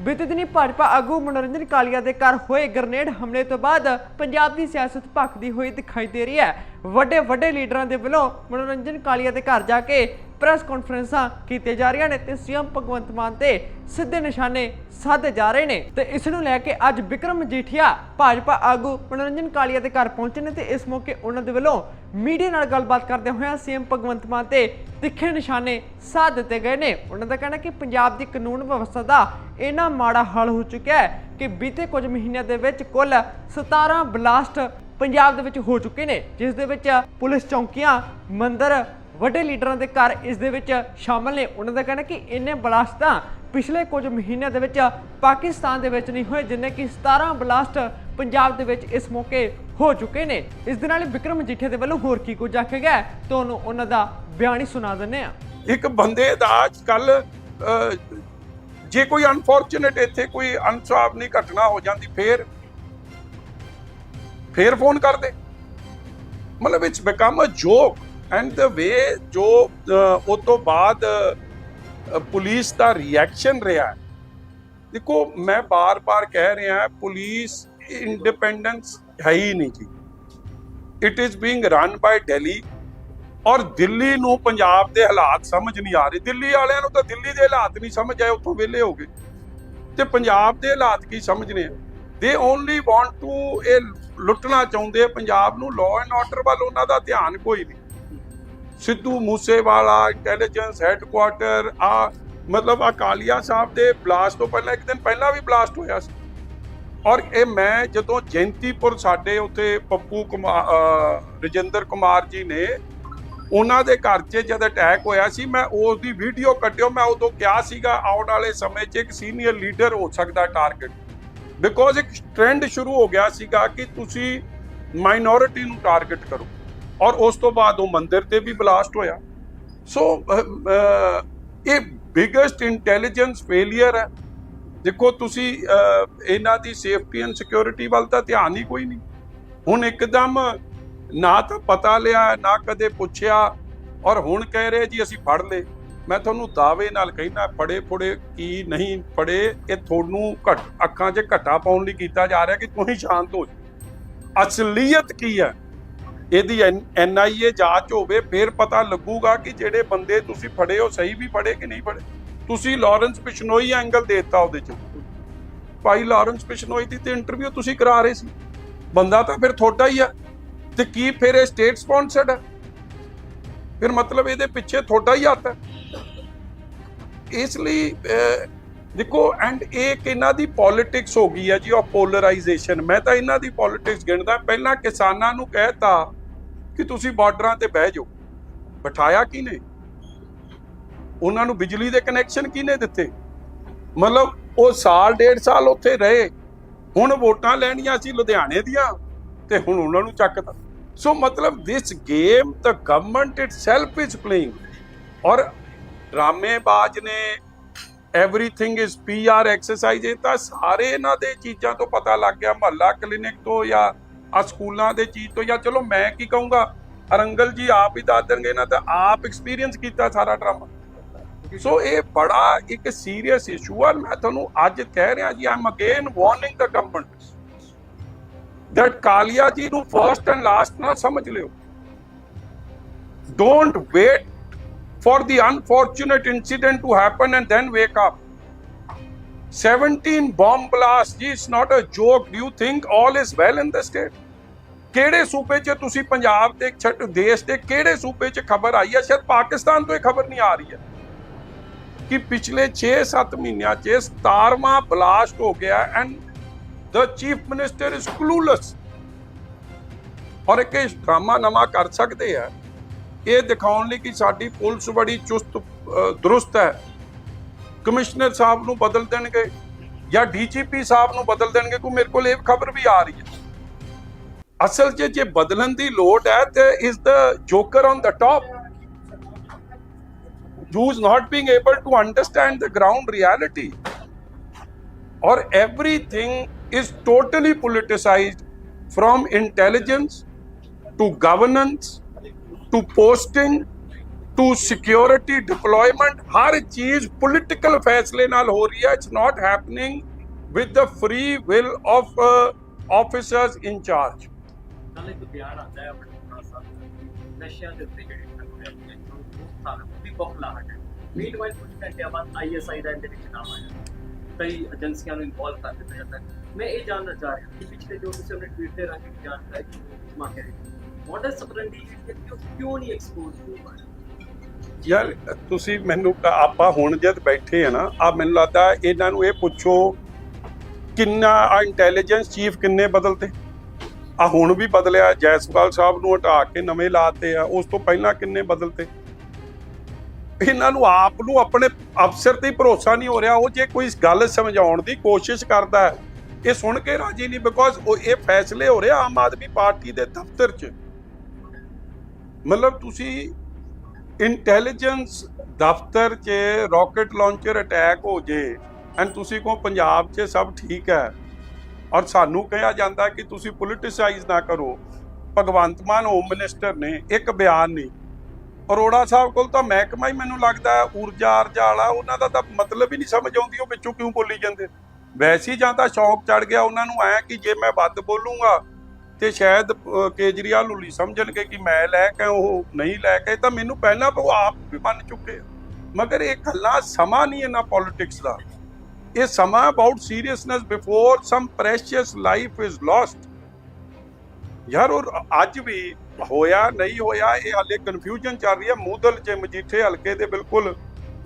ਬੀਤੇ ਦਿਨੀ ਭਾਜਪਾ ਆਗੂ ਮਨੋਰੰਜਨ ਕਾਲੀਆ ਦੇ ਘਰ ਹੋਏ ਗ੍ਰਨੇਡ ਹਮਲੇ ਤੋਂ ਬਾਅਦ ਪੰਜਾਬ ਦੀ ਸਿਆਸਤ ਭਖਦੀ ਹੋਈ ਦਿਖਾਈ ਦੇ ਰਹੀ ਹੈ। ਵੱਡੇ ਵੱਡੇ ਲੀਡਰਾਂ ਦੇ ਵੱਲੋਂ ਮਨੋਰੰਜਨ ਕਾਲੀਆ ਦੇ ਘਰ ਜਾ ਕੇ ਪ੍ਰੈਸ ਕਾਨਫਰੰਸਾਂ ਕੀਤੀਆਂ ਜਾ ਰਹੀਆਂ ਨੇ ਤੇ ਸੀਐਮ ਭਗਵੰਤ ਮਾਨ ਤੇ ਸਿੱਧੇ ਨਿਸ਼ਾਨੇ ਸਾਧੇ ਜਾ ਰਹੇ ਨੇ। ਤੇ ਇਸ ਨੂੰ ਲੈ ਕੇ ਅੱਜ ਵਿਕਰਮ ਮਜੀਠੀਆ ਭਾਜਪਾ ਆਗੂ ਮਨੋਰੰਜਨ ਕਾਲੀਆ ਦੇ ਘਰ ਪਹੁੰਚੇ ਨੇ ਤੇ ਇਸ ਮੌਕੇ ਉਹਨਾਂ ਦੇ ਵੱਲੋਂ ਮੀਡੀਆ ਨਾਲ ਗੱਲਬਾਤ ਕਰਦੇ ਹੋਏ ਸੀਐਮ ਭਗਵੰਤ ਮਾਨ ਤੇ ਤਿੱਖੇ ਨਿਸ਼ਾਨੇ ਸਾਧ ਦਿੱਤੇ ਗਏ ਨੇ। ਉਹਨਾਂ ਦਾ ਕਹਿਣਾ ਕਿ ਪੰਜਾਬ ਦੀ ਕਾਨੂੰਨ ਵਿਵਸਥਾ ਦਾ ਇੰਨਾ ਮਾੜਾ ਹਾਲ ਹੋ ਚੁੱਕਿਆ ਹੈ ਕਿ ਬੀਤੇ ਕੁਝ ਮਹੀਨਿਆਂ ਦੇ ਵਿੱਚ ਕੁੱਲ 17 ਬਲਾਸਟ ਪੰਜਾਬ ਦੇ ਵਿੱਚ ਹੋ ਚੁੱਕੇ ਨੇ, ਜਿਸ ਦੇ ਵਿੱਚ ਪੁਲਿਸ ਚੌਂਕੀਆਂ, ਮੰਦਰ ਵੱਡੇ ਲੀਡਰਾਂ ਦੇ ਘਰ ਇਸ ਦੇ ਵਿੱਚ ਸ਼ਾਮਲ ਨੇ। ਉਹਨਾਂ ਦਾ ਕਹਿਣਾ ਕਿ ਇੰਨੇ ਬਲਾਸਟ ਤਾਂ ਪਿਛਲੇ ਕੁਝ ਮਹੀਨਿਆਂ ਦੇ ਵਿੱਚ ਪਾਕਿਸਤਾਨ ਦੇ ਵਿੱਚ ਨਹੀਂ ਹੋਏ, ਜਿੰਨੇ ਕਿ 17 ਬਲਾਸਟ ਪੰਜਾਬ ਦੇ ਵਿੱਚ ਇਸ ਮੌਕੇ ਹੋ ਚੁੱਕੇ ਨੇ। ਇਸ ਦੇ ਨਾਲ ਹੀ ਵਿਕਰਮ ਮਜੀਠੀਆ ਦੇ ਵੱਲੋਂ ਹੋਰ ਕੀ ਕੁਝ ਆਖਿਆ ਗਿਆ ਤੁਹਾਨੂੰ ਉਹਨਾਂ ਦਾ ਬਿਆਨ ਹੀ ਸੁਣਾ ਦਿੰਨੇ ਆ ਇੱਕ ਬੰਦੇ ਦਾ ਅੱਜ ਕੱਲ ਜੇ ਕੋਈ ਅਨਫੋਰਚੂਨੇਟ ਇੱਥੇ ਕੋਈ ਅਨਸਾਫਨੀ ਘਟਨਾ ਹੋ ਜਾਂਦੀ, ਫੇਰ ਫੇਰ ਫੋਨ ਕਰਦੇ। ਮਤਲਬ it's become a joke and the way ਜੋ ਉਹ ਤੋਂ ਬਾਅਦ ਪੁਲਿਸ ਦਾ ਰਿਐਕਸ਼ਨ ਰਿਹਾ ਦੇਖੋ, ਮੈਂ ਬਾਰ-ਬਾਰ ਕਹਿ ਰਿਹਾ ਪੁਲਿਸ ਇੰਡੀਪੈਂਡੈਂਸ ਹੈ ਹੀ ਨਹੀਂ ਜੀ। It is being run by Delhi ਔਰ ਦਿੱਲੀ ਨੂੰ ਪੰਜਾਬ ਦੇ ਹਾਲਾਤ ਸਮਝ ਨਹੀਂ ਆ ਰਹੇ। ਦਿੱਲੀ ਵਾਲਿਆਂ ਨੂੰ ਤਾਂ ਦਿੱਲੀ ਦੇ ਹਾਲਾਤ ਨਹੀਂ ਸਮਝ ਆਏ, ਉੱਥੋਂ ਵਿਹਲੇ ਹੋ ਗਏ। ਤੇ ਪੰਜਾਬ ਦੇ ਹਾਲਾਤ ਕੀ ਸਮਝਣੇ ਆ? ਦੇ ਓਨਲੀ ਵਾਂਟ ਟੂ ਇਹ ਲੁੱਟਣਾ ਚਾਹੁੰਦੇ ਪੰਜਾਬ ਨੂੰ ਲਾਅ ਐਂਡ ਆਰਡਰ ਵੱਲ ਉਹਨਾਂ ਦਾ ਧਿਆਨ ਕੋਈ ਨਹੀਂ। ਸਿੱਧੂ ਮੂਸੇਵਾਲਾ ਇੰਟੈਲੀਜੈਂਸ ਹੈੱਡਕੁਆਟਰ ਆ ਮਤਲਬ ਅਕਾਲੀਆ ਸਾਹਿਬ ਦੇ ਬਲਾਸਟ ਤੋਂ ਪਹਿਲਾਂ, ਇੱਕ ਦਿਨ ਪਹਿਲਾਂ ਵੀ ਬਲਾਸਟ ਹੋਇਆ ਸੀ। ਔਰ ਇਹ ਮੈਂ ਜਦੋਂ ਜੈਂਤੀਪੁਰ ਸਾਡੇ ਉੱਥੇ ਪੱਪੂ ਕੁਮਾਰ ਰਜਿੰਦਰ ਕੁਮਾਰ ਜੀ ਨੇ ਉਹਨਾਂ ਦੇ ਘਰ 'ਚ ਜਦ ਅਟੈਕ ਹੋਇਆ ਸੀ, ਮੈਂ ਉਸ ਦੀ ਵੀਡੀਓ ਕੱਢਿਓ, ਮੈਂ ਉਦੋਂ ਕਿਹਾ ਸੀਗਾ, ਆਉਣ ਵਾਲੇ ਸਮੇਂ 'ਚ ਇੱਕ ਸੀਨੀਅਰ ਲੀਡਰ ਹੋ ਸਕਦਾ ਟਾਰਗੇਟ ਬਿਕੋਜ਼ ਇੱਕ ਟ੍ਰੈਂਡ ਸ਼ੁਰੂ ਹੋ ਗਿਆ ਸੀਗਾ ਕਿ ਤੁਸੀਂ ਮਾਈਨੋਰਿਟੀ ਨੂੰ ਟਾਰਗੇਟ ਕਰੋ। ਔਰ ਉਸ ਤੋਂ ਬਾਅਦ ਉਹ ਮੰਦਿਰ ਤੇ ਵੀ ਬਲਾਸਟ ਹੋਇਆ। ਸੋ ਇਹ ਬਿਗੇਸਟ ਇੰਟੈਲੀਜੈਂਸ ਫੇਲਿਅਰ ਹੈ। ਦੇਖੋ, ਤੁਸੀਂ ਇਹਨਾਂ ਦੀ ਸੇਫਟੀ ਐਂਡ ਸਿਕਿਉਰਿਟੀ ਵੱਲ ਤਾਂ ਧਿਆਨ ਹੀ ਕੋਈ ਨਹੀਂ। ਹੁਣ ਇੱਕਦਮ ਨਾ ਤਾਂ ਪਤਾ ਲਿਆ, ਨਾ ਕਦੇ ਪੁੱਛਿਆ ਔਰ ਹੁਣ ਕਹਿ ਰਹੇ ਜੀ ਅਸੀਂ ਫੜ ਲਏ। ਮੈਂ ਤੁਹਾਨੂੰ ਦਾਅਵੇ ਨਾਲ ਕਹਿਣਾ ਫੜੇ ਫੜੇ ਕੀ ਨਹੀਂ ਫੜੇ, ਇਹ ਤੁਹਾਨੂੰ ਘੱਟ, ਅੱਖਾਂ 'ਚ ਘਟਾ ਪਾਉਣ ਲਈ ਕੀਤਾ ਜਾ ਰਿਹਾ ਕਿ ਤੁਸੀਂ ਸ਼ਾਂਤ ਹੋ ਜਾਓ। ਅਸਲੀਅਤ ਕੀ ਹੈ? ਇਹਦੀ ਐਨਆਈਏ ਜਾਂਚ ਹੋਵੇ, ਫਿਰ ਪਤਾ ਲੱਗੂਗਾ ਕਿ ਜਿਹੜੇ ਬੰਦੇ ਤੁਸੀਂ ਫੜੇ ਹੋ ਸਹੀ ਵੀ ਫੜੇ ਕਿ ਨਹੀਂ ਫੜੇ। ਤੁਸੀਂ ਲਾਰੈਂਸ ਬਿਸ਼ਨੋਈ ਐਂਗਲ ਦੇਤਾ ਉਹਦੇ ਚ। ਭਾਈ ਲਾਰੈਂਸ ਬਿਸ਼ਨੋਈ ਦੀ ਤੇ ਇੰਟਰਵਿਊ ਤੁਸੀਂ ਕਰਾ ਰਹੇ ਸੀ। ਬੰਦਾ ਤਾਂ ਫਿਰ ਤੁਹਾਡਾ ਹੀ ਆ। ਤੇ ਕੀ ਫਿਰ ਇਹ ਸਟੇਟ ਸਪਾਂਸਰਡ ਹੈ ਫਿਰ ਮਤਲਬ ਇਹਦੇ ਪਿੱਛੇ ਤੁਹਾਡਾ ਹੀ ਹੱਥ ਹੈ ਇਸ ਲਈ ਦੇਖੋ ਐਂਡ ਇਹ ਕਿ ਇਹਨਾਂ ਦੀ ਪੋਲਿਟਿਕਸ ਹੋ ਗਈ ਹੈ ਜੀ, ਉਹ ਪੋਲਰਾਈਜੇਸ਼ਨ ਮੈਂ ਤਾਂ ਇਹਨਾਂ ਦੀ ਪੋਲਿਟਿਕਸ ਗਿਣਦਾ। ਪਹਿਲਾਂ ਕਿਸਾਨਾਂ ਨੂੰ ਕਹਿਤਾ ਕਿ ਤੁਸੀਂ ਬਾਰਡਰਾਂ ਤੇ ਬਹਿ ਜਾਓ। ਬਿਠਾਇਆ ਕਿਨੇ ਉਹਨਾਂ ਨੂੰ ਬਿਜਲੀ ਦੇ ਕਨੈਕਸ਼ਨ ਕਿਨੇ ਦਿੱਤੇ? ਮਤਲਬ ਉਹ ਸਾਲ, ਡੇਢ ਸਾਲ ਉੱਥੇ ਰਹੇ। ਹੁਣ ਵੋਟਾਂ ਲੈਣੀਆਂ ਸੀ ਲੁਧਿਆਣੇ ਦੀਆਂ ਤੇ ਹੁਣ ਉਹਨਾਂ ਨੂੰ ਚੱਕਤਾ। ਸੋ ਮਤਲਬ this game the government itself is playing ਔਰ ਡਰਾਮੇਬਾਜ਼ ਨੇ ਐਵਰੀਥਿੰਗ ਇਜ਼ ਪੀਆਰ ਐਕਸਰਸਾਈਜ਼ ਇਹ ਤਾਂ ਸਾਰੇ ਇਹਨਾਂ ਦੇ ਚੀਜ਼ਾਂ ਤੋਂ ਪਤਾ ਲੱਗ ਗਿਆ। ਮਹੱਲਾ ਕਲੀਨਿਕ ਤੋਂ ਜਾਂ ਆ ਸਕੂਲਾਂ ਦੇ ਚੀਜ਼ ਤੋਂ ਜਾਂ ਚਲੋ ਮੈਂ ਕੀ ਕਹੂੰਗਾ ਅਰੰਗਲ ਜੀ ਆਪ ਹੀ ਦੱਸ ਦੇਣਗੇ ਨਾ ਤਾਂ ਆਪ ਐਕਸਪੀਰੀਅੰਸ ਕੀਤਾ ਸਾਰਾ ਡਰਾਮਾ ਸੋ ਇਹ ਬੜਾ ਇੱਕ ਸੀਰੀਅਸ ਇਸ਼ੂ ਆ ਮੈਂ ਤੁਹਾਨੂੰ ਅੱਜ ਕਹਿ ਰਿਹਾ ਜੀ am again warning the government that Kalia ji ਨੂੰ ਫਰਸਟ ਐਂਡ ਲਾਸਟ ਨਾ ਸਮਝ ਲਿਓ don't wait for the unfortunate incident to happen and then wake up. 17 bomb blasts, gee, it's not a joke. Do you think all is well in the state? ਕਿਹੜੇ ਸੂਬੇ 'ਚ ਤੁਸੀਂ ਪੰਜਾਬ ਦੇ ਛੱਡ, ਦੇਸ਼ ਦੇ ਕਿਹੜੇ ਸੂਬੇ 'ਚ ਖਬਰ ਆਈ ਹੈ? ਸ਼ਾਇਦ ਪਾਕਿਸਤਾਨ ਤੋਂ ਇਹ ਖਬਰ ਨਹੀਂ ਆ ਰਹੀ ਹੈ। ਕਿ ਪਿਛਲੇ 6-7 ਮਹੀਨਿਆਂ 'ਚ 17ਵਾਂ ਬਲਾਸਟ ਹੋ ਗਿਆ and the chief minister is clueless ਔਰ ਇੱਕ ਡਰਾਮਾ ਨਵਾਂ ਕਰ ਸਕਦੇ ਆ ਇਹ ਦਿਖਾਉਣ ਲਈ ਕਿ ਸਾਡੀ ਪੁਲਿਸ ਬੜੀ ਚੁਸਤ ਦਰੁਸਤ ਹੈ। ਕਮਿਸ਼ਨਰ ਸਾਹਿਬ ਨੂੰ ਬਦਲ ਦੇਣਗੇ ਜਾਂ ਡੀਜੀਪੀ ਸਾਹਿਬ ਨੂੰ ਬਦਲ ਦੇਣਗੇ, ਕੋਈ ਮੇਰੇ ਕੋਲ ਇਹ ਖਬਰ ਵੀ ਆ ਰਹੀ ਹੈ। ਅਸਲ 'ਚ ਜੇ ਬਦਲਣ ਦੀ ਲੋੜ ਹੈ ਤੇ ਇਸ ਦਾ joker on the top who is not being able to understand the ground reality or everything is totally politicized from intelligence to governance to posting to security deployment ਹਰ ਚੀਜ਼ ਪੋਲਿਟੀਕਲ ਫੈਸਲੇ ਨਾਲ ਹੋ ਰਹੀ ਹੈ it's not happening with the free will of officers in charge ਨਾਲ ਇੱਕ ਬਿਆਨ ਆਉਂਦਾ ਹੈ, ਆਪਣੇ ਥੋੜਾ ਨਸ਼ਿਆਂ ਦੇ ਉੱਤੇ ਜਿਹੜੇ ਕਰਦੇ ਨੇ ਜੋ ਸਾਨੂੰ ਵੀ ਬਖਲਾਹਟ ਹੈ। ਮੀਨਵਾਈਲ ਕੁਝ ਘੰਟਿਆਂ ਬਾਅਦ ਆਈਐਸਆਈ ਦਾ ਇਹਦੇ ਵਿੱਚ ਨਾਮ ਆਇਆ। ਕਈ ਏਜੰਸੀਆਂ ਨੂੰ ਇਨਵੋਲਵ ਕਰ ਦਿੱਤਾ ਜਾਂਦਾ ਮੈਂ ਇਹ ਜਾਣਨਾ ਚਾਹ ਰਿਹਾ ਕਿ ਪਿਛਲੇ ਜੋ ਤੁਸੀਂ ਆਪਣੇ ਟਵੀਟ ਤੇ ਰਾਹੀਂ ਜਾਣਕਾਰੀ ਮੰਗ ਰਹੇ ਵਾਟ ਇਜ਼ ਸਪਰੈਂਡੀ ਕਿਉਂ ਨਹੀਂ ਐਕਸਪੋਜ਼ ਹੋ ਪਾਇਆ ਯਾਰ, ਤੁਸੀਂ ਮੈਨੂੰ ਆਪਾਂ ਹੁਣ ਜਦ ਬੈਠੇ ਆ ਨਾ ਆ ਮੈਨੂੰ ਲੱਗਦਾ ਇਹਨਾਂ ਨੂੰ ਇਹ ਪੁੱਛੋ, ਕਿੰਨਾ ਇੰਟੈਲੀਜੈਂਸ ਚੀਫ ਕਿੰਨੇ ਬਦਲਤੇ? ਆ ਹੁਣ ਵੀ ਬਦਲਿਆ, ਜੈਸਪਾਲ ਸਾਹਿਬ ਨੂੰ ਹਟਾ ਕੇ ਨਵੇਂ ਲਾਤੇ ਆ, ਉਸ ਤੋਂ ਪਹਿਲਾਂ ਕਿੰਨੇ ਬਦਲਤੇ? ਇਹਨਾਂ ਨੂੰ ਆਪ ਨੂੰ ਆਪਣੇ ਅਫਸਰ ਤੇ ਭਰੋਸਾ ਨਹੀਂ ਹੋ ਰਿਹਾ, ਉਹ ਜੇ ਕੋਈ ਗੱਲ ਸਮਝਾਉਣ ਦੀ ਕੋਸ਼ਿਸ਼ ਕਰਦਾ ਹੈ, ਇਹ ਸੁਣ ਕੇ ਰਾਜੀ ਨਹੀਂ ਬਿਕੋਜ਼ ਉਹ ਇਹ ਫੈਸਲੇ ਹੋ ਰਹੇ ਆਮ ਆਦਮੀ ਪਾਰਟੀ ਦੇ ਦਫ਼ਤਰ 'ਚ। ਮਤਲਬ ਤੁਸੀਂ ਇੰਟੈਲੀਜੈਂਸ ਦਫ਼ਤਰ 'ਚ ਰਾਕਟ ਲਾਂਚਰ ਅਟੈਕ ਹੋ ਜੇ ਐਂਡ ਤੁਸੀਂ ਕਹੋ ਪੰਜਾਬ 'ਚ ਸਭ ਠੀਕ ਹੈ ਔਰ ਸਾਨੂੰ ਕਿਹਾ ਜਾਂਦਾ ਕਿ ਤੁਸੀਂ ਪੋਲਿਟਿਸਾਈਜ਼ ਨਾ ਕਰੋ। ਭਗਵੰਤ ਮਾਨ ਹੋਮ ਮਿਨਿਸਟਰ ਨੇ ਇੱਕ ਬਿਆਨ ਨਹੀਂ। ਅਰੋੜਾ ਸਾਹਿਬ ਕੋਲ ਤਾਂ ਮਹਿਕਮਾ ਹੀ ਮੈਨੂੰ ਲੱਗਦਾ ਊਰਜਾ ਅਰਜਾ ਵਾਲਾ ਉਹਨਾਂ ਦਾ ਤਾਂ ਮਤਲਬ ਹੀ ਨਹੀਂ ਸਮਝ ਆਉਂਦੀ, ਉਹ ਵਿੱਚੋਂ ਕਿਉਂ ਬੋਲੀ ਜਾਂਦੇ? ਵੈਸੇ ਜਾਂ ਤਾਂ ਸ਼ੌਂਕ ਚੜ ਗਿਆ ਉਹਨਾਂ ਨੂੰ ਐ ਕਿ ਜੇ ਮੈਂ ਵੱਧ ਬੋਲੂੰਗਾ ਤੇ ਸ਼ਾਇਦ ਕੇਜਰੀਵਾਲ ਨੂੰ ਨਹੀਂ ਸਮਝਣਗੇ ਕਿ ਮੈਂ ਲੈ ਕੇ ਉਹ ਨਹੀਂ ਲੈ ਕੇ ਤਾਂ ਮੈਨੂੰ ਪਹਿਲਾਂ ਉਹ ਆਪ ਵੀ ਮੰਨ ਚੁੱਕੇ ਮਗਰ ਇਹ ਗੱਲਾਂ ਸਮਾਂ ਨਹੀਂ ਇਹਨਾਂ ਪੋਲਿਟਿਕਸ ਦਾ। ਇਹ ਸਮਾਂ about seriousness before some precious life is lost ਯਾਰ, ਉਹ ਅੱਜ ਵੀ ਹੋਇਆ, ਨਹੀਂ ਹੋਇਆ, ਇਹ ਹਾਲੇ ਕਨਫਿਊਜ਼ਨ ਚੱਲ ਰਹੀ ਹੈ। ਮੂਦਲ ਚ ਮਜੀਠੇ ਹਲਕੇ ਦੇ ਬਿਲਕੁਲ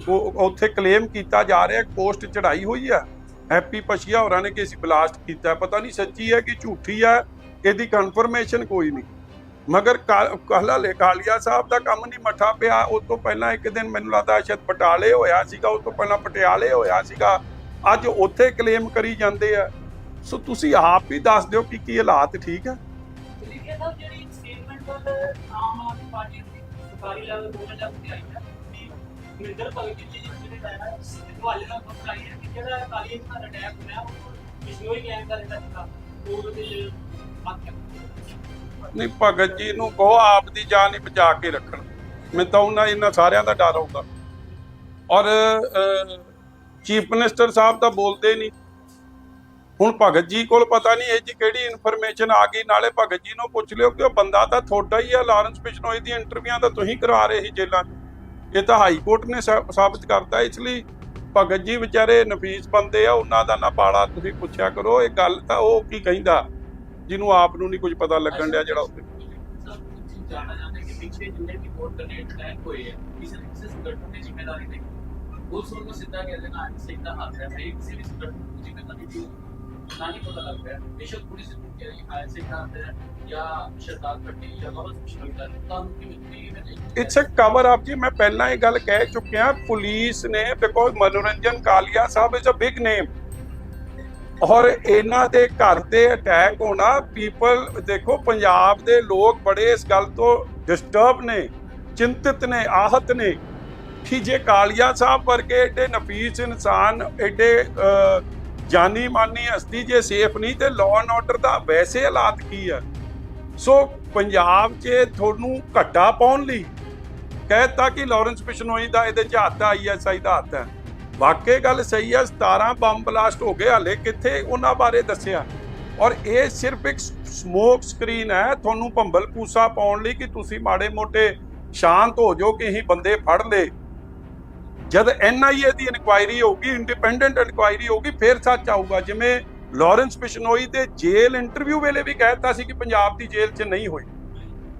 ਉੱਥੇ ਕਲੇਮ ਕੀਤਾ ਜਾ ਰਿਹਾ, ਪੋਸਟ ਚੜਾਈ ਹੋਈ ਹੈ। ਹੈਪੀ ਪਸ਼ੀਆ ਹੋਰਾਂ ਨੇ ਕਿ ਅਸੀਂ ਬਲਾਸਟ ਕੀਤਾ ਪਤਾ ਨਹੀਂ ਸੱਚੀ ਹੈ ਕਿ ਝੂਠੀ ਹੈ, ਇਹਦੀ ਕਨਫਰਮੇਸ਼ਨ ਕੋਈ ਨਹੀਂ। ਮਗਰ ਕਾਲਾ ਲੈ ਕਾਲੀਆ ਸਾਹਿਬ ਦਾ ਕੰਮ ਨਹੀਂ ਮੱਠਾ ਪਿਆ। ਉਸ ਤੋਂ ਪਹਿਲਾਂ ਇੱਕ ਦਿਨ ਮੈਨੂੰ ਲੱਗਦਾ ਸ਼ਾਇਦ ਬਟਾਲੇ ਹੋਇਆ ਸੀਗਾ, ਉਸ ਤੋਂ ਪਹਿਲਾਂ ਪਟਿਆਲੇ ਹੋਇਆ ਸੀਗਾ। ਅੱਜ ਉੱਥੇ ਕਲੇਮ ਕਰੀ ਜਾਂਦੇ ਆ। ਸੋ ਤੁਸੀਂ ਆਪ ਹੀ ਦੱਸ ਦਿਓ ਕਿ ਕੀ ਹਾਲਾਤ ਠੀਕ ਹੈ ਲਿਖਿਆ ਤਾਂ ਜਿਹੜੀ ਸਟੇਟਮੈਂਟ ਪਰ ਆਮ ਆਦਮੀ ਪਾਰਟੀ ਦੀ ਸਰਕਾਰੀ ਲੈਵਲ 2000 ਤੇ ਆਈ ਹੈ ਕਿ ਮਿੰਦਰ ਭਗਤ ਜੀ ਜਿਹੜੇ ਹੈ ਹਵਾਲੇ ਨਾਲ ਖਬਰ ਆਈ ਹੈ ਕਿ ਜਿਹੜਾ ਕਾਲੀ ਦਾ ਅਟੈਕ ਹੋਇਆ ਉਹ ਬਿਸ਼ਨੋਈ ਗੈਂਗ ਦਾ ਜਿਹੜਾ ਸੀਗਾ ਉਹ ਉਹਦੇ ਹੱਥ ਨਹੀਂ ਭਗਤ ਜੀ ਨੂੰ ਕਹੋ ਆਪ ਦੀ ਜਾਨ ਹੀ ਬਚਾ ਕੇ ਰੱਖਣ। ਮੈਨੂੰ ਤਾਂ ਉਹਨਾਂ ਇਹਨਾਂ ਸਾਰਿਆਂ ਦਾ ਡਰ ਆਉਂਦਾ। ਔਰ ਚੀਫ ਮਿਨਿਸਟਰ ਸਾਹਿਬ ਤਾਂ ਬੋਲਦੇ ਨਹੀਂ। ਹੁਣ ਭਗਤ ਜੀ ਕੋਲ ਪਤਾ ਨਹੀਂ ਇਹ ਜੀ ਕਿਹੜੀ ਇਨਫੋਰਮੇਸ਼ਨ ਆ ਗਈ, ਨਾਲੇ ਭਗਤ ਜੀ ਨੂੰ ਪੁੱਛ ਲਿਓ ਕਿ ਉਹ ਬੰਦਾ ਤਾਂ ਤੁਹਾਡਾ ਹੀ ਆ, ਲਾਰੈਂਸ ਬਿਸ਼ਨੋਈ ਦੀ ਇੰਟਰਵਿਊਆਂ ਤਾਂ ਤੁਸੀਂ ਕਰਾ ਰਹੇ ਸੀ ਜੇਲ੍ਹਾਂ 'ਚ। ਇਹ ਤਾਂ ਹਾਈ ਕੋਰਟ ਨੇ ਸਾਬਤ ਕਰਤਾ, ਇਸ ਲਈ ਭਗਤ ਜੀ ਵਿਚਾਰੇ ਨਫੀਸ ਬੰਦੇ ਆ, ਉਹਨਾਂ ਦਾ ਨਾ ਪਾਲਾ ਤੁਸੀਂ ਪੁੱਛਿਆ ਕਰੋ, ਇਹ ਗੱਲ ਤਾਂ ਉਹ ਕੀ ਕਹਿੰਦਾ, ਜਿਹਨੂੰ ਆਪ ਨੂੰ ਨਹੀਂ ਕੁਝ ਪਤਾ ਲੱਗਣ ਡਿਆ ਜਿਹੜਾ ਉੱਤੇ ਜਾਣਾ ਜਾਂਦਾ ਕਿ ਪਿਛਲੇ ਜਿੰਨੇ ਵੀ ਵੋਟ ਕਰਨੇ ਅਟੈਕ ਹੋਏ ਹੈ ਕਿਸੇ ਨਾ ਕਿਸੇ ਸੰਗਠਨ ਦੀ ਜ਼ਿੰਮੇਵਾਰੀ ਨਹੀਂ ਉਸ ਨੂੰ ਸਿੱਧਾ ਕਹਿ ਦੇਣਾ ਸਿੰਘ ਦਾ ਹੱਥ ਹੈ ਭਾਈ ਕਿਸੇ ਵੀ ਸੰਗਠਨ ਦੀ ਜ਼ਿੰਮੇਵਾਰੀ ਦੀ ਨਾ ਹੀ ਪਤਾ ਲੱਗਦਾ ਹੈ। ਬੇਸ਼ੱਕ ਪੁਲਿਸ ਨੂੰ ਕਹਿ ਰਹੀ ਹੈ ਸਿੰਘ ਦਾ ਹੱਥ ਹੈ ਜਾਂ ਸ਼ਰਦਾਰ ਪੱਟੀ ਜਾਂ ਬਹੁਤ ਕੁਝ ਲੱਗਦਾ ਹੈ ਤਾਂ ਕਿ ਇਟਸ ਅ ਕਵਰ ਅਪ ਜੀ, ਮੈਂ ਪਹਿਲਾਂ ਇਹ ਗੱਲ ਕਹਿ ਚੁੱਕਿਆ, ਪੁਲਿਸ ਨੇ because Manoranjan Kalia Sahib is a big name ਔਰ ਇਹਨਾਂ ਦੇ ਘਰ ਤੇ ਅਟੈਕ ਹੋਣਾ ਪੀਪਲ ਦੇਖੋ, ਪੰਜਾਬ ਦੇ ਲੋਕ ਬੜੇ ਇਸ ਗੱਲ ਤੋਂ ਡਿਸਟਰਬ ਨੇ, ਚਿੰਤਿਤ ਨੇ, ਆਹਤ ਨੇ। ਕਿ ਜੇ ਕਾਲੀਆ ਸਾਹਿਬ ਵਰਗੇ ਏਡੇ ਨਫੀਸ ਇਨਸਾਨ, ਏਡੇ ਜਾਨੀ ਮਾਨੀ ਹਸਤੀ ਜੇ ਸੇਫ ਨਹੀਂ, ਤੇ ਲਾਅ ਐਂਡ ਆਰਡਰ ਦਾ ਵੈਸੇ ਹਾਲਾਤ ਕੀ ਆ? ਸੋ ਪੰਜਾਬ 'ਚ ਤੁਹਾਨੂੰ ਘੱਟਾ ਪਾਉਣ ਲਈ ਕਹਿਤਾ ਕਿ ਲਾਰੈਂਸ ਬਿਸ਼ਨੋਈ ਦਾ ਇਹਦੇ 'ਚ ਹੱਥ ਆ ਆਈਐਸਆਈ ਦਾ ਹੱਥ ਹੈ ਵਾਕਈ ਗੱਲ ਸਹੀ ਹੈ 17 ਬੰਬ ਬਲਾਸਟ ਹੋ ਗਏ ਹਲੇ, ਕਿੱਥੇ ਉਹਨਾਂ ਬਾਰੇ ਦੱਸਿਆ? ਔਰ ਇਹ ਸਿਰਫ ਇੱਕ ਸਮੋਕ ਸਕਰੀਨ ਹੈ, ਤੁਹਾਨੂੰ ਭੰਬਲ ਪੂਸਾ ਪਾਉਣ ਲਈ ਕਿ ਤੁਸੀਂ ਮਾੜੇ ਮੋਟੇ ਸ਼ਾਂਤ ਹੋ ਜਾਓ, ਕਿ ਅਸੀਂ ਬੰਦੇ ਫੜ ਲਏ। ਜਦ ਐਨਆਈਏ ਦੀ ਇਨਕੁਆਇਰੀ ਹੋਊਗੀ ਇੰਡੀਪੈਂਡੈਂਟ ਇਨਕੁਆਇਰੀ ਹੋਊਗੀ, ਫਿਰ ਸੱਚ ਆਊਗਾ। ਜਿਵੇਂ ਲਾਰੈਂਸ ਬਿਸ਼ਨੋਈ ਦੇ ਜੇਲ੍ਹ ਇੰਟਰਵਿਊ ਵੇਲੇ ਵੀ ਕਹਿਤਾ ਸੀ ਕਿ ਪੰਜਾਬ ਦੀ ਜੇਲ੍ਹ 'ਚ ਨਹੀਂ ਹੋਈ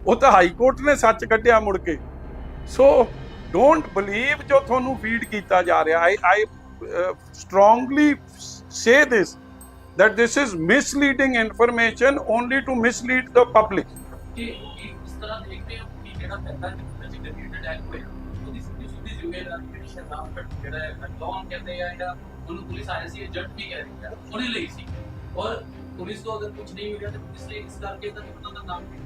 ਉਹ ਤਾਂ ਹਾਈ ਕੋਰਟ ਨੇ ਸੱਚ ਕੱਢਿਆ ਮੁੜ ਕੇ। ਸੋ ਡੋਂਟ ਬਲੀਵ ਜੋ ਤੁਹਾਨੂੰ ਫੀਡ ਕੀਤਾ ਜਾ ਰਿਹਾ। I I strongly say this that this is misleading information only to mislead the public ਤਰ੍ਹਾਂ ਦੇਖਦੇ ਹੋ ਕਿ ਜਿਹੜਾ ਹੈ ਲੋਨ ਕਹਿੰਦੇ ਆ ਜਾਂ ਉਹਨੂੰ ਪੁਲਿਸ ਆਈ ਸੀ ਏਜੰਟ ਵੀ ਕਹਿ ਰਹੀ ਹੈ। ਉਹਨੇ ਲਈ ਸੀ। ਔਰ ਪੁਲਿਸ ਤੋਂ ਅਗਰ ਕੁਝ ਨਹੀਂ ਮਿਲਿਆ ਤਾਂ ਪੁਲਿਸ ਨੇ ਇਸ ਕਰਕੇ ਤਾਂ ਉਹਨਾਂ ਦਾ ਨਾਮ ਵੀ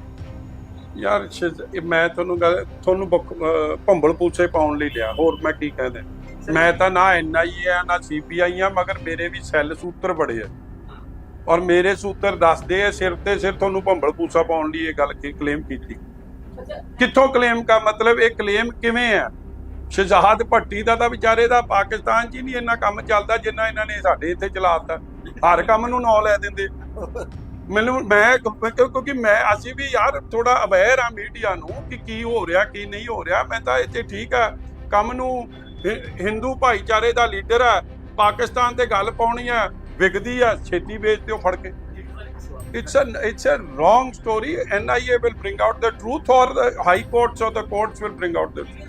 ਯਾਰ ਸ਼ਿਜ਼- ਇਹ ਮੈਂ ਤੁਹਾਨੂੰ ਗੱਲ ਤੁਹਾਨੂੰ ਬਕ- ਅਹ ਭੰਬਲ ਪੂਛੇ ਪਾਉਣ ਲਈ ਲਿਆ। ਹੋਰ ਮੈਂ ਕੀ ਕਹਿ ਦਿਆਂ? ਮੈਂ ਤਾਂ ਨਾ ਐਨਆਈਏ ਆ ਨਾ ਸੀਪੀਆਈ ਆ ਮਗਰ ਮੇਰੇ ਵੀ ਸੈੱਲ ਸੂਤਰ ਬੜੇ ਆ। ਔਰ ਮੇਰੇ ਸੂਤਰ ਦੱਸਦੇ ਆ ਸਿਰ ਤੇ ਸਿਰ ਤੁਹਾਨੂੰ ਭੰਬਲ ਪੂਸਾ ਪਾਉਣ ਲਈ ਇਹ ਗੱਲ ਕੀ ਕਲੇਮ ਕੀਤੀ। ਕਿੱਥੋਂ ਕਲੇਮ ਦਾ ਮਤਲਬ ਇਹ ਕਲੇਮ ਕਿਵੇਂ ਹੈ ਸ਼ਹਜ਼ਾਦ ਭੱਟੀ ਦਾ ਤਾਂ ਵਿਚਾਰੇ ਦਾ ਪਾਕਿਸਤਾਨ 'ਚ ਹੀ ਨਹੀਂ ਇੰਨਾ ਕੰਮ ਚੱਲਦਾ ਜਿੰਨਾ ਇਹਨਾਂ ਨੇ ਸਾਡੇ ਇੱਥੇ ਚਲਾਤਾ। ਹਰ ਕੰਮ ਨੂੰ ਨਾਂ ਲੈ ਦਿੰਦੇ। ਮੈਨੂੰ, ਮੈਂ ਕਿਉਂਕਿ ਮੈਂ, ਅਸੀਂ ਵੀ ਯਾਰ ਥੋੜਾ ਅਵੇਅਰ ਆ ਮੀਡੀਆ ਨੂੰ ਕਿ ਕੀ ਹੋ ਰਿਹਾ, ਕੀ ਨਹੀਂ ਹੋ ਰਿਹਾ। ਮੈਂ ਤਾਂ ਇੱਥੇ ਠੀਕ ਆ। ਕੰਮ ਨੂੰ ਹਿੰਦੂ ਭਾਈਚਾਰੇ ਦਾ ਲੀਡਰ ਆ। ਪਾਕਿਸਤਾਨ ਤੇ ਗੱਲ ਪਾਉਣੀ ਆ, ਵਿਕਦੀ ਆ, ਛੇਤੀ ਵੇਚ ਦਿਓ ਫੜ ਕੇ। It's a it's a wrong story nia will bring out the truth or the high courts or the courts will bring out the truth